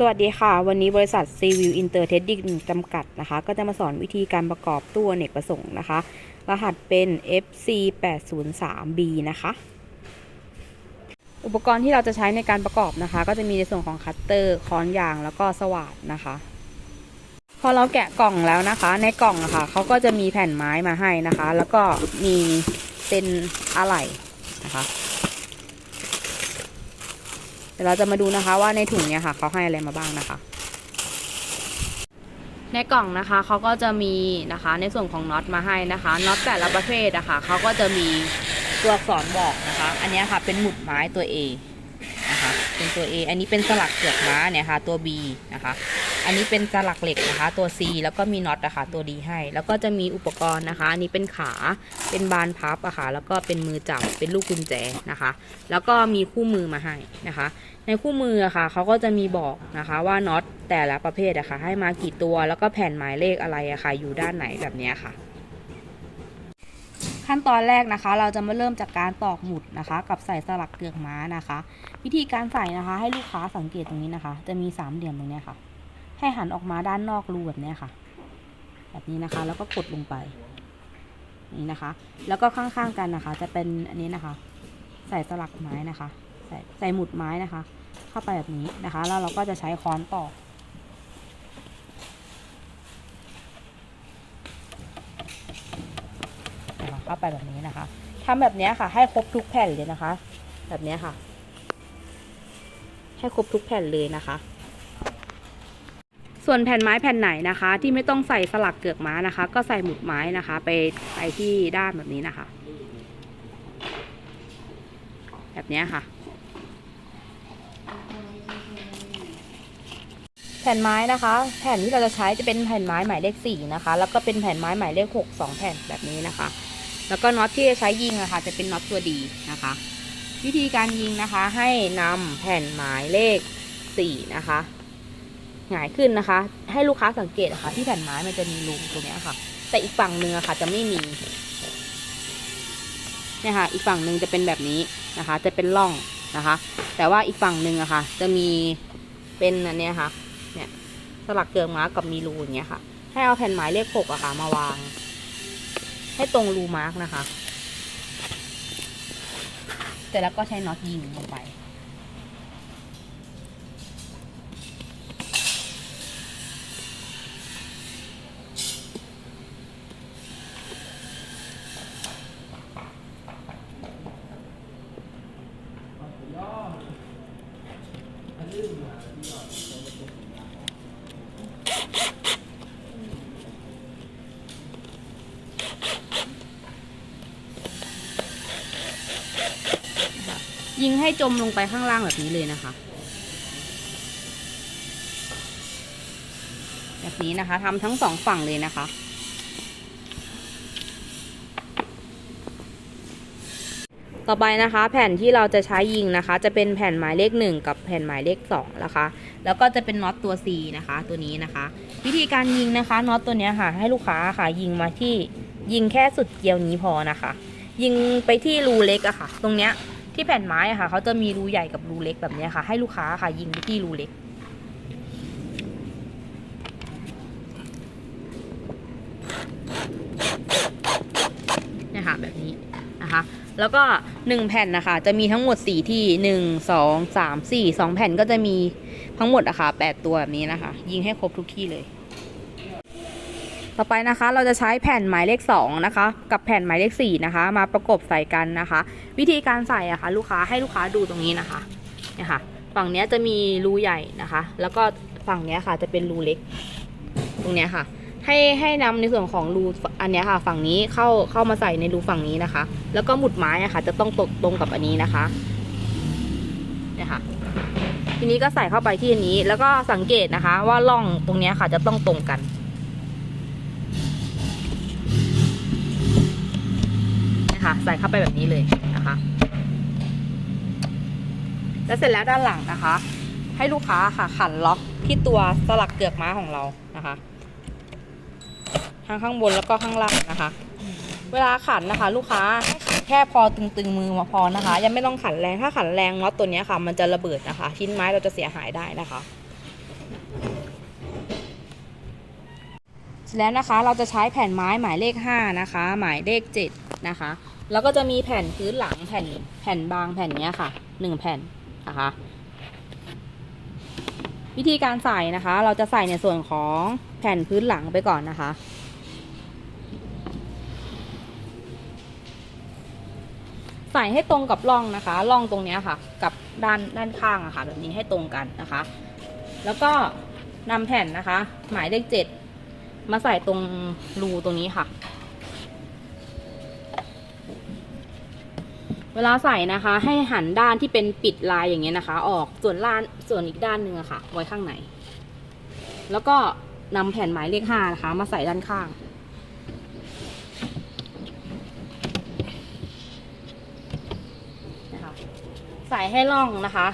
สวัสดีค่ะ วันนี้บริษัท c v i e w Inter Trading จำกัดนะคะ ก็จะมาสอนวิธีการประกอบตู้เนกประสงค์นะคะ รหัสเป็น FC 803B นะคะ อุปกรณ์ที่เราจะใช้ในการประกอบนะคะ ก็จะมีในส่วนของคัตเตอร์ค้อนยางแล้วก็สว่านนะคะ พอเราแกะกล่องแล้วนะคะ ในกล่องนะคะเขาก็จะมีแผ่นไม้มาให้นะคะ แล้วก็มีเป็นอะไหล่นะคะ ดี๋ยวเราจะมาดูนะคะว่าในถุงเนี่ยค่ะเขาให้อะไรมาบ้างนะคะ ในกล่องนะคะเขาก็จะมีนะคะในส่วนของน็อตมาให้นะคะน็อตแต่ละประเภทนะคะเขาก็จะมีตัวอักษรบอกนะคะ อันนี้ค่ะเป็นหมุดไม้ตัว A นะคะเป็นตัว A อันนี้เป็นสลักเกือกม้าเนี่ยค่ะตัว B นะคะ อันนี้เป็นสลักเหล็กนะคะ ตัว C แล้วก็มีน็อตนะคะตัว D ให้ แล้วก็จะมีอุปกรณ์นะคะ อันนี้เป็นขาเป็นบานพับอะค่ะแล้วก็เป็นมือจับเป็นลูกกุญแจนะคะ แล้วก็มีคู่มือมาให้นะคะ ในคู่มืออะค่ะเขาก็จะมีบอกนะคะว่าน็อตแต่ละประเภทอะค่ะให้มากี่ตัวแล้วก็แผ่นหมายเลขอะไรอะค่ะอยู่ด้านไหนแบบนี้ค่ะขั้นตอนแรกนะคะเราจะมาเริ่มจากการตอกหมุดนะคะ กับใส่สลักเกือกม้านะคะ วิธีการใส่นะคะ ให้ลูกค้าสังเกตตรงนี้นะคะ จะมีสามเหลี่ยมตรงนี้ค่ะ ให้หันออกมาด้านนอกรูแบบนี้ค่ะ แบบนี้นะคะ แล้วก็กดลงไป นี่นะคะ แล้วก็ข้างๆกันนะคะ จะเป็นอันนี้นะคะ ใส่สลักไม้นะคะ ใส่ใส่หมุดไม้นะคะ เข้าไปแบบนี้นะคะ แล้วเราก็จะใช้ค้อนตอกเข้าไปแบบนี้นะคะทำแบบนี้ค่ะ ให้ครบทุกแผ่นเลยนะคะ แบบนี้ค่ะ ให้ครบทุกแผ่นเลยนะคะ ส่วนแผ่นไม้แผ่นไหนนะคะ ที่ไม่ต้องใส่สลักเกือกม้านะคะ ก็ใส่หมุดไม้นะคะ ไปไปที่ด้านแบบนี้นะคะ แบบนี้ค่ะ แผ่นไม้นะคะ แผ่นที่เราจะใช้จะเป็นแผ่นไม้หมายเลขสี่นะคะ แล้วก็เป็นแผ่นไม้หมายเลขหกสองแผ่นแบบนี้นะคะ แล้วก็น็อตที่จะใช้ยิงอะคะ่ะจะเป็นน็อตตัวดีนะคะ วิธีการยิงนะคะ ให้นำแผ่นหมายเลขสี่นะคะ หงายขึ้นนะคะ ให้ลูกค้าสังเกตนะคะที่แผ่นไม้มันจะมีรูตรงนี้ค่ะ แต่อีกฝั่งหนึ่งอะค่ะ จะไม่มีเนี่ยค่ะ อีกฝั่งหนึ่งจะเป็นแบบนี้นะคะ จะเป็นร่องนะคะ แต่ว่าอีกฝั่งหนึ่งอะค่ะ จะมีเป็นอันเนี้ยค่ะ เนี่ยสลักเกลือม้ากับมีรูอย่างเงี้ยค่ะ ให้เอาแผ่นหมายเลขหกอะค่ะ มาวาง ให้ตรงรูมาร์กนะคะ เสร็จแล้วก็ใช้น็อตยิงลงไป ยิ งให้จมลงไปข้างล่างแบบนี้เลยนะคะ แบบนี้นะคะทำทั้งสองฝั่งเลยนะคะ ต่อไปนะคะ แผ่นที่เราจะใช้ยิงนะคะ จะเป็นแผ่นหมายเลขหนึ่งกับแผ่นหมายเลขสองนะคะ แล้วก็จะเป็นน็อตตัว C นะคะ ตัวนี้นะคะ วิธีการยิงนะคะน็อตตัวนี้ค่ะ ให้ลูกค้าค่ะยิงมาที่ยิงแค่สุดเกลียวนี้พอนะคะ ยิงไปที่รูเล็กอะค่ะ ตรงเนี้ย ที่แผ่นไม้อะค่ะเขาจะมีรูใหญ่กับรูเล็กแบบนี้ค่ะ ให้ลูกค้าค่ะยิงไปที่รูเล็กเนี่ยค่ะแบบนี้นะคะ แล้วก็หนึ่งแผ่นนะคะ จะมีทั้งหมดสี่ที่หนึ่งสองสามสี่สองแผ่นก็จะมีทั้งหมดอะค่ะแปดตัวแบบนี้นะคะ ยิงให้ครบทุกที่เลย ต่อไปนะคะเราจะใช้แผ่นหมายเลข2นะคะกับแผ่นหมายเลข4นะคะ มาประกบใส่กันนะคะ วิธีการใส่อะคะ่ะลูกค้าให้ลูกค้าดูตรงนี้นะคะเนี่ยค่ะฝั่งนี้จะมีรูใหญ่นะคะ แล้วก็ฝั่งนี้ค่ะจะเป็นรูเล็ก ตรงนี้ค่ะ ให้ให้นำในส่วนของรูอันนี้ค่ะ ฝั่งนี้เข้าเข้ามาใส่ในรูฝั่งนี้นะคะ แล้วก็หมุดไม้อะค่ะ จะต้องตกตรงกับอันนี้นะคะเนี่ยค่ะทีนี้ก็ใส่เข้าไปที่อันนี้ แล้วก็สังเกตนะคะ ว่าร่องตรงนี้ค่ะจะต้องตรงกัน นะคะ ใส่เข้าไปแบบนี้เลยนะคะ แล้วเสร็จแล้วด้านหลังนะคะ ให้ลูกค้าค่ะขันล็อกที่ตัวสลักเกือกม้าของเรานะคะ ทั้งข้างบนแล้วก็ข้างล่างนะคะ เวลาขันนะคะ ลูกค้าแค่พอตึงๆมือมาพอนะคะ ยังไม่ต้องขันแรงถ้าขันแรงน็อตตัวนี้ค่ะ มันจะระเบิดนะคะ ชิ้นไม้เราจะเสียหายได้นะคะ เสร็จ แล้วนะคะเราจะใช้แผ่นไม้หมายเลข 5 นะคะ หมายเลข 7 นะคะ แล้วก็จะมีแผ่นพื้นหลังแผ่นแผ่นบางแผ่นเนี้ยค่ะ 1 แผ่นนะคะ วิธีการใส่นะคะ เราจะใส่ในส่วนของแผ่นพื้นหลังไปก่อนนะคะใส่ให้ตรงกับร่องนะคะร่องตรงเนี้ยค่ะ กับด้านด้านข้างอะค่ะ แบบนี้ให้ตรงกันนะคะ แล้วก็นำแผ่นนะคะ หมายเลขเจ็ด มาใส่ตรงรูตรงนี้ค่ะ เวลาใส่นะคะ ให้หันด้านที่เป็นปิดลายอย่างเงี้ยนะคะ ออกส่วนล่านส่วนอีกด้านหนึ่งอะค่ะ ไว้ข้างในแล้วก็นำแผ่นหมายเลขห้านะคะ มาใส่ด้านข้างนะคะใส่ให้ร่องนะคะ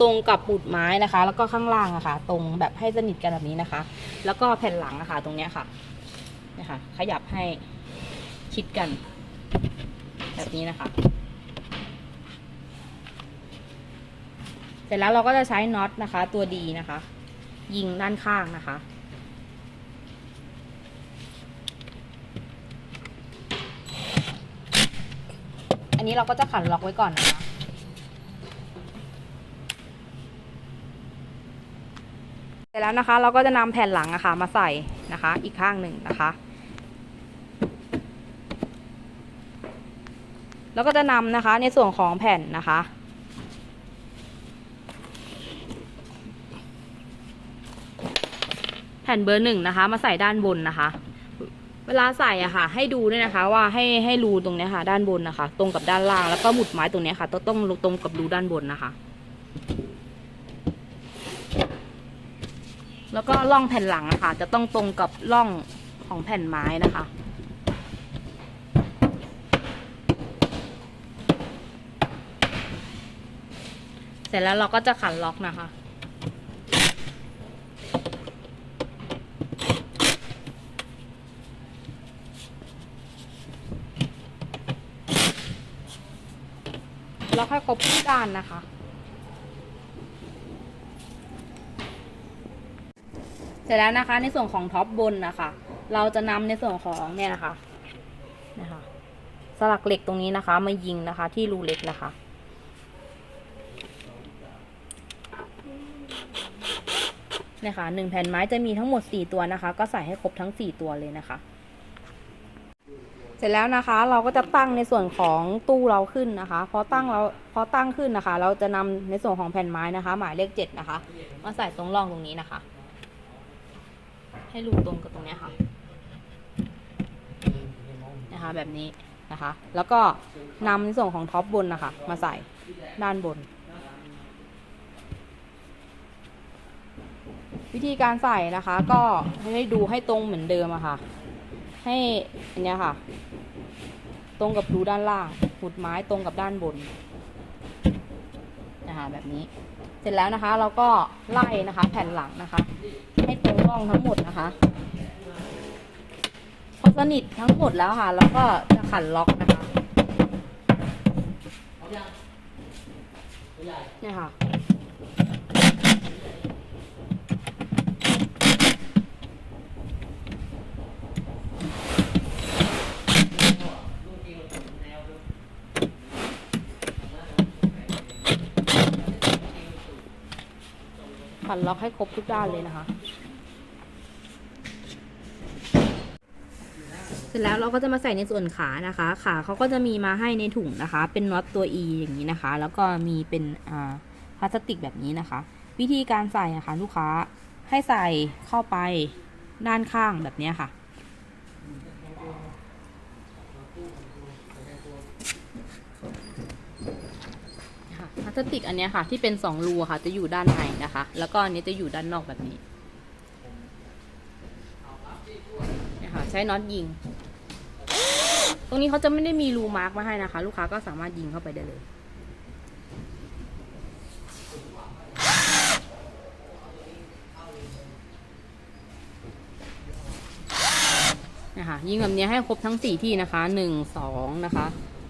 ตรงกับปุดไม้นะคะ แล้วก็ข้างล่างอะค่ะ ตรงแบบให้สนิทกันแบบนี้นะคะ แล้วก็แผ่นหลังอะค่ะตรงเนี้ยค่ะนะคะขยับให้ชิดกัน แบบนี้นะคะ เสร็จแล้วเราก็จะใช้น็อตนะคะ ตัวดีนะคะ ยิงด้านข้างนะคะอันนี้เราก็จะขันล็อกไว้ก่อนนะคะ เสร็จแล้วนะคะ เราก็จะนำแผ่นหลังอะคะมาใส่นะคะ อีกข้างหนึ่งนะคะ แล้วก็จะนำนะคะในส่วนของแผ่นนะคะแผ่นเบอร์หนึ่งนะคะ มาใส่ด้านบนนะคะ เวลาใส่อะค่ะ ให้ดูด้วยนะคะ ว่าให้ให้รูตรงนี้ค่ะ ด้านบนนะคะ ตรงกับด้านล่างแล้วก็หมุดไม้ตรงนี้ค่ะ ต้องต้องตรงกับรูด้านบนนะคะ แล้วก็ร่องแผ่นหลังอะค่ะ จะต้องตรงกับร่องของแผ่นไม้นะคะ เสร็จแล้วเราก็จะขันล็อกนะคะแล็อกให้ครบทุกด้านนะคะ เส ร็จแล้วนะคะ ในส่วนของท็อปบนนะคะ เราจะนำในส่วนของเนี่ยนะคะนะคะ สลักเหล็กตรงนี้นะคะ มายิงนะคะ ที่รูเล็กนะคะนี่ยค่ะหนึ่งแผ่นไม้จะมีทั้งหมดสี่ตัวนะคะ ก็ใส่ให้ครบทั้งสี่ตัวเลยนะคะ เสร็จแล้วนะคะ เราก็จะตั้งในส่วนของตู้เราขึ้นนะคะ พอตั้งเราพอตั้งขึ้นนะคะ เราจะนำในส่วนของแผ่นไม้นะคะ หมายเลขเจ็ดนะคะ มาใส่ตรงร่องตรงนี้นะคะ ให้รูตรงกับตรงเนี้ยค่ะนะคะแบบนี้นะคะ แล้วก็นำในส่วนของท็อปบนนะคะ มาใส่ด้านบน วิธีการใส่นะคะ ก็ให้ดูให้ตรงเหมือนเดิมอะค่ะ ให้อันเนี้ยค่ะ ตรงกับรูด้านล่างหุดไม้ตรงกับด้านบนนะคะแบบนี้ เสร็จแล้วนะคะ เราก็ไล่นะคะ แผ่นหลังนะคะ้องทั้งหมดนะคะพอสนิททั้งหมดแล้วค่ะ แล้วก็จะขันล็อกนะคะเนี่ยค่ะขันล็อกให้ครบทุกด้านเลยนะคะ สร็จแล้วเราก็จะมาใส่ในส่วนขานะคะ ขาเขาก็จะมีมาให้ในถุงนะคะ เป็นน็อตตัว E อย่างนี้นะคะ แล้วก็มีเป็นพลาสติกแบบนี้นะคะ วิธีการใส่อะคะลูกค้าให้ใส่เข้าไปด้านข้างแบบนี้ค่ะ พลาสติกอันนี้ค่ะ ที่เป็นสองรูค่ะ จะอยู่ด้านในนะคะ แล้วก็อันนี้จะอยู่ด้านนอกแบบนี้ค่ะใช้น็อตยิง รงนี้เขาจะไม่ได้มีรูมาร์กมาให้นะคะ ลูกค้าก็สามารถยิงเข้าไปได้เลย นะคะยิงแบบนี้ให้ครบทั้งสี่ที่นะคะหนึ่งสองนะคะ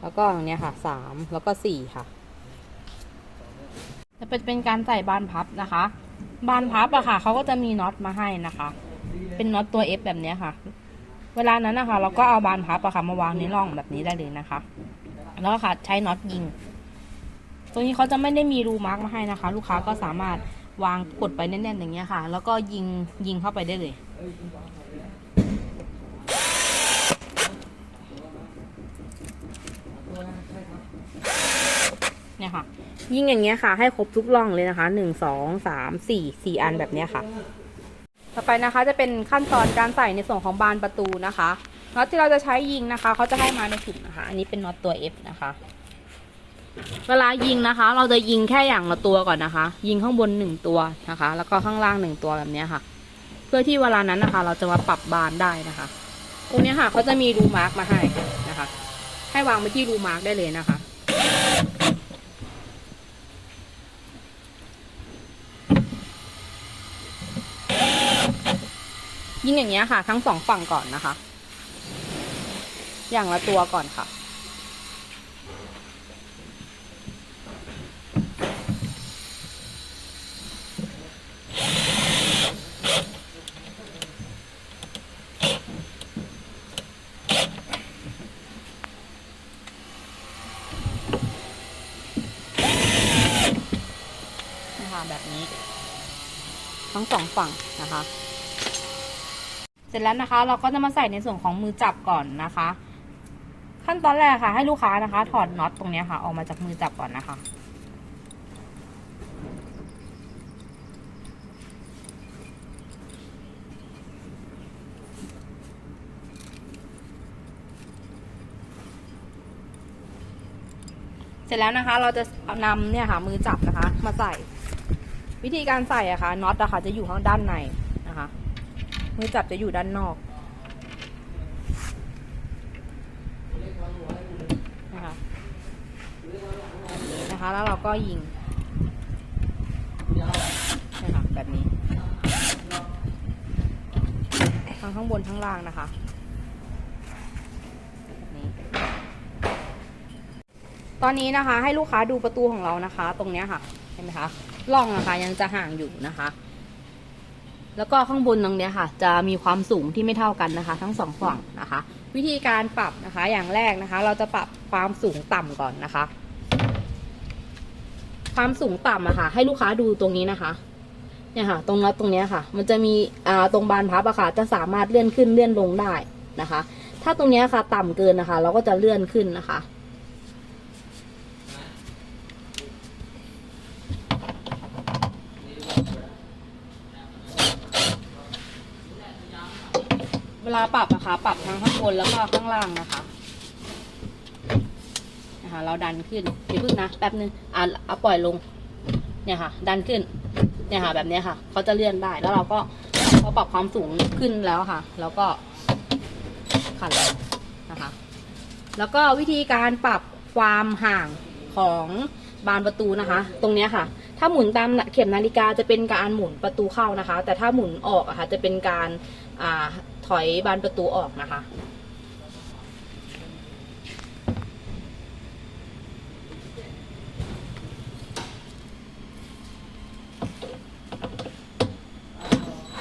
แล้วก็ตรงนี้ค่ะสามแล้วก็สี่ค่ะจะเป็นเป็นการใส่บานพับนะคะ บานพับอะค่ะเขาก็จะมีน็อตมาให้นะคะ เป็นน็อตตัว F แบบนี้ค่ะ เวลานั้นนะคะ เราก็เอาบานพับอะค่ะมาวางในร่องแบบนี้ได้เลยนะคะ แล้วก็ค่ะใช้น็อตยิงตัวนี้เขาจะไม่ได้มีรูมาร์กมาให้นะคะ ลูกค้าก็สามารถวางกดไปแน่นๆอย่างเงี้ยค่ะ แล้วก็ยิงยิงเข้าไปได้เลย เนี่ยค่ะ ยิงอย่างเงี้ยค่ะ ให้ครบทุกร่องเลยนะคะหนึ่งสองสามสี่สี่อันแบบเนี้ยค่ะ ต่อไปนะคะจะเป็นขั้นตอนการใส่ในส่วนของบานประตูนะคะน็อตที่เราจะใช้ยิงนะคะเขาจะให้มาในถุงนะคะ อันนี้เป็นน็อตตัว F นะคะ เวลายิงนะคะ เราจะยิงแค่อย่างละตัวก่อนนะคะ ยิงข้างบนหนึ่งตัวนะคะ แล้วก็ข้างล่างหนึ่งตัวแบบนี้ค่ะ เพื่อที่เวลานั้นนะคะ เราจะมาปรับบานได้นะคะตรงนี้ค่ะเขาจะมีรูมาร์กมาให้นะคะ ให้วางไปที่รูมาร์กได้เลยนะคะ ยิงอย่างเงี้ยค่ะ ทั้งสองฝั่งก่อนนะคะ อย่างละตัวก่อนค่ะ นะคะแบบนี้ ทั้งสองฝั่งนะคะ เสร็จแล้วนะคะ เราก็จะมาใส่ในส่วนของมือจับก่อนนะคะ ขั้นตอนแรกค่ะ ให้ลูกค้านะคะ ถอดน็อตตรงนี้ค่ะ ออกมาจากมือจับก่อนนะคะเสร็จแล้วนะคะ เราจะนำเนี่ยค่ะมือจับนะคะ มาใส่ วิธีการใส่อะค่ะน็อตอะค่ะจะอยู่ข้างด้านใน มือจับจะอยู่ด้านนอกนะคะนะคะแล้วเราก็ยิงนะคะแบบนี้ทั้งข้างบนข้งล่างนะคะตอนนี้นะคะให้ลูกค้าดูประตูของเรานะคะ ตรงเนี้ยค่ะเห็นไหมคะร่องนะคะยังจะห่างอยู่นะคะ แล้วก็ข้างบนตรงเนี้ยค่ะ จะมีความสูงที่ไม่เท่ากันนะคะ ทั้งสองฝั่งนะคะ วิธีการปรับนะคะอย่างแรกนะคะ เราจะปรับความสูงต่ำก่อนนะคะ ความสูงต่ำอะค่ะ ให้ลูกค้าดูตรงนี้นะคะเนี่ยค่ะ ตรงน็อตตรงเนี้ยค่ะ มันจะมีอ่าตรงบานพับอะค่ะ จะสามารถเลื่อนขึ้นเลื่อนลงได้นะคะ ถ้าตรงเนี้ยค่ะ ต่ำเกินนะคะ เราก็จะเลื่อนขึ้นนะคะ เวลาปรับนะคะ ปรับทั้งข้างบนแล้วก็ข้างล่างนะคะนะคะ เราดันขึ้นเดี๋ยวพึ่งนะแป๊บนึงอะเอาปล่อยลง เนี่ยค่ะ ดันขึ้น เนี่ยค่ะ แบบนี้ค่ะเขาจะเลื่อนได้แล้วเราก็พอปรับความสูงขึ้นแล้วค่ะ แล้วก็ขันลงนะคะ แล้วก็วิธีการปรับความห่างของบานประตูนะคะ ตรงเนี้ยค่ะ ถ้าหมุนตามเข็มนาฬิกาจะเป็นการหมุนประตูเข้านะคะ แต่ถ้าหมุนออกอะค่ะจะเป็นการอ่า ถอยบานประตูออกนะคะ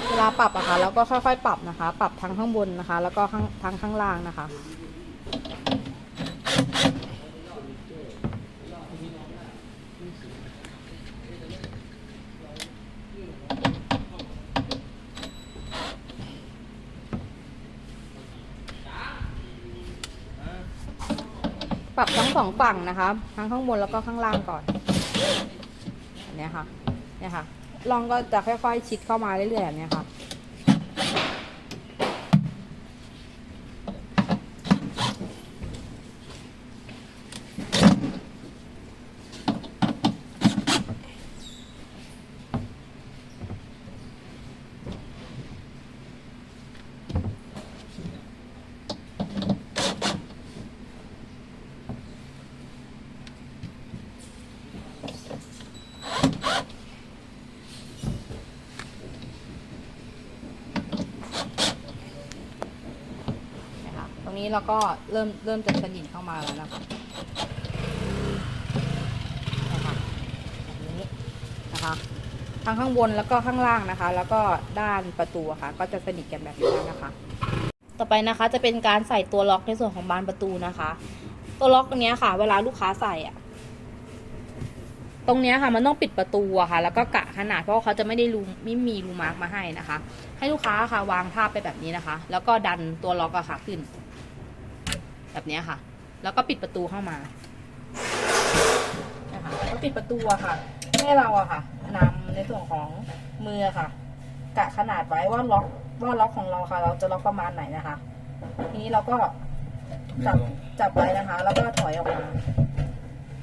เวลาปรับอะค่ะเราก็ค่อยๆ ปรับนะคะ ปรับทั้งข้างบนนะคะ แล้วก็ข้างทั้งข้างล่างนะคะ ปรับทั้งสอง ฝั่งนะคะ ทั้งข้างบนแล้วก็ข้างล่างก่อนเนี่ยค่ะเนี่ยค่ะลองก็จะค่อยๆ ชิดเข้ามาเรื่อยๆแบบเนี้ยค่ะ นะคะตรงนี้เราก็เริ่มเริ่มจะสนิทเข้ามาแล้วนะคะนะคะแบบนี้นะคะทั้งข้างบนแล้วก็ข้างล่างนะคะ แล้วก็ด้านประตูอะค่ะ ก็จะสนิทกันแบบนี้แล้วนะคะ ต่อไปนะคะจะเป็นการใส่ตัวล็อกในส่วนของบานประตูนะคะ ตัวล็อกอันเนี้ยค่ะ เวลาลูกค้าใส่อะตรงเนี้ยค่ะมันต้องปิดประตูอะค่ะ แล้วก็กะขนาดเพราะว่าเขาจะไม่ได้รูไม่มีรูมาร์กมาให้นะคะ ให้ลูกค้าค่ะวางทาบไปแบบนี้นะคะ แล้วก็ดันตัวล็อกอะค่ะขึ้น แบบเนี้ยค่ะ แล้วก็ปิดประตูเข้ามานะคะแล้วปิดประตูอะค่ะ ให้เราอะค่ะนำในส่วนของมือค่ะ กะขนาดไว้ว่าล็อกว่าล็อกของเราค่ะ เราจะล็อกประมาณไหนนะคะ ทีนี้เราก็จับจับไว้นะคะ แล้วก็ถอยออกมา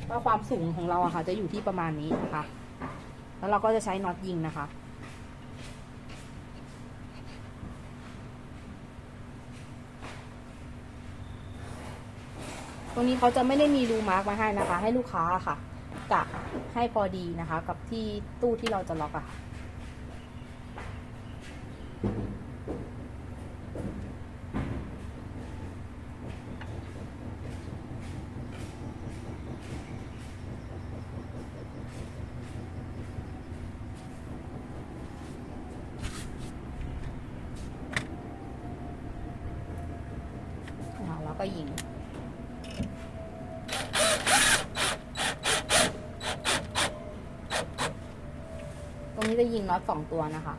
ว่าความสูงของเราอะค่ะ จะอยู่ที่ประมาณนี้นะคะ แล้วเราก็จะใช้น็อตยิงนะคะ ตรงนี้เขาจะไม่ได้มีรูมาร์กมาให้นะคะ ให้ลูกค้าค่ะกะให้พอดีนะคะ กับที่ตู้ที่เราจะล็อกอะค่ะนะคะแล้วก็ยิง ต รงนี้จะยิงน็อตสองตัวนะคะ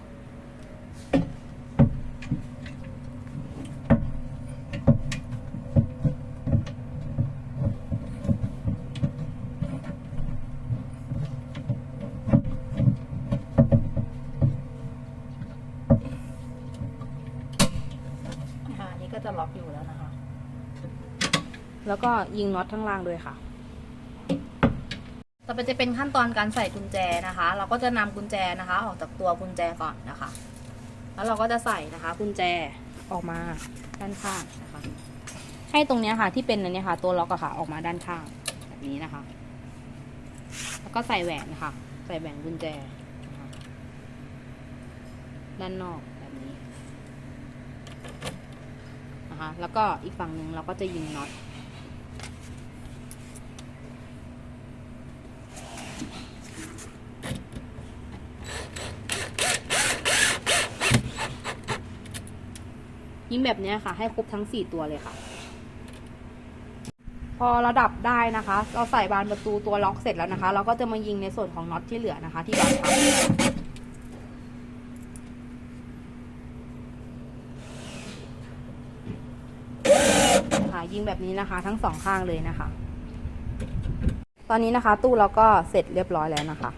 นะคะอันนี้ก็จะล็อกอยู่แล้วนะคะ แล้วก็ยิงน็อตข้างล่างด้วยค่ะต่ อไปจะเป็นขั้นตอนการใส่กุญแจนะคะ เราก็จะนำกุญแจนะคะ ออกจากตัวกุญแจก่อนนะคะ แล้วเราก็จะใส่นะคะ กุญแจออกมาด้านข้างนะคะ ให้ตรงนี้ค่ะที่เป็นอันเนี้ยค่ะ ตัวล็อกอะค่ะ ออกมาด้านข้างแบบนี้นะคะ แล้วก็ใส่แหวนค่ะ ใส่แหวนกุญแจะะด้านนอกแบบนี้นะคะ แล้วก็อีกฝั่งหนึ่งเราก็จะยิงน็อต ยิงแบบเนี้ยค่ะ ให้ครบทั้งสี่ตัวเลยค่ะ พอระดับได้นะคะ เราใส่บานประตูตัวล็อกเสร็จแล้วนะคะ เราก็จะมายิงในส่วนของน็อตที่เหลือนะคะ ที่บานพับค่ะยิงแบบนี้นะคะ ทั้งสองข้างเลยนะคะ ตอนนี้นะคะ ตู้เราก็เสร็จเรียบร้อยแล้วนะคะ